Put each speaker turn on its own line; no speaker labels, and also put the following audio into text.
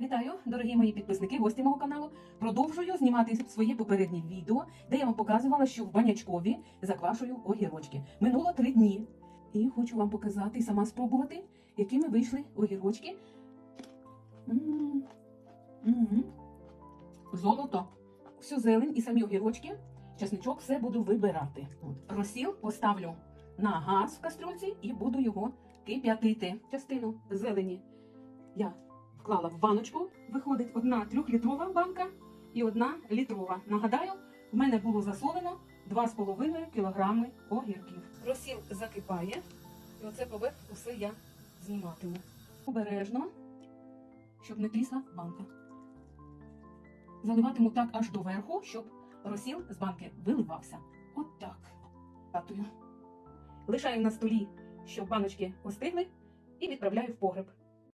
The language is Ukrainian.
Вітаю, дорогі мої підписники, гості мого каналу. Продовжую знімати своє попереднє відео, де я вам показувала, що в банячкові заквашую огірочки. Минуло три дні. І хочу вам показати сама спробувати, якими вийшли огірочки. М, м. Золото. Всю зелень і самі огірочки, чесничок, все буду вибирати. От. Розсіл поставлю на газ в кастрюльці і буду його кип'ятити. Частину зелені я вклала в баночку. Виходить одна трьохлітрова банка і одна літрова. Нагадаю, в мене було засолено 2,5 кг огірків. Розсіл закипає, і оце поверх усе я зніматиму. Обережно, щоб не трісла банка. Заливатиму так аж до верху, щоб розсіл з банки виливався. От так. Лишаю на столі, щоб баночки остигли, і відправляю в погреб.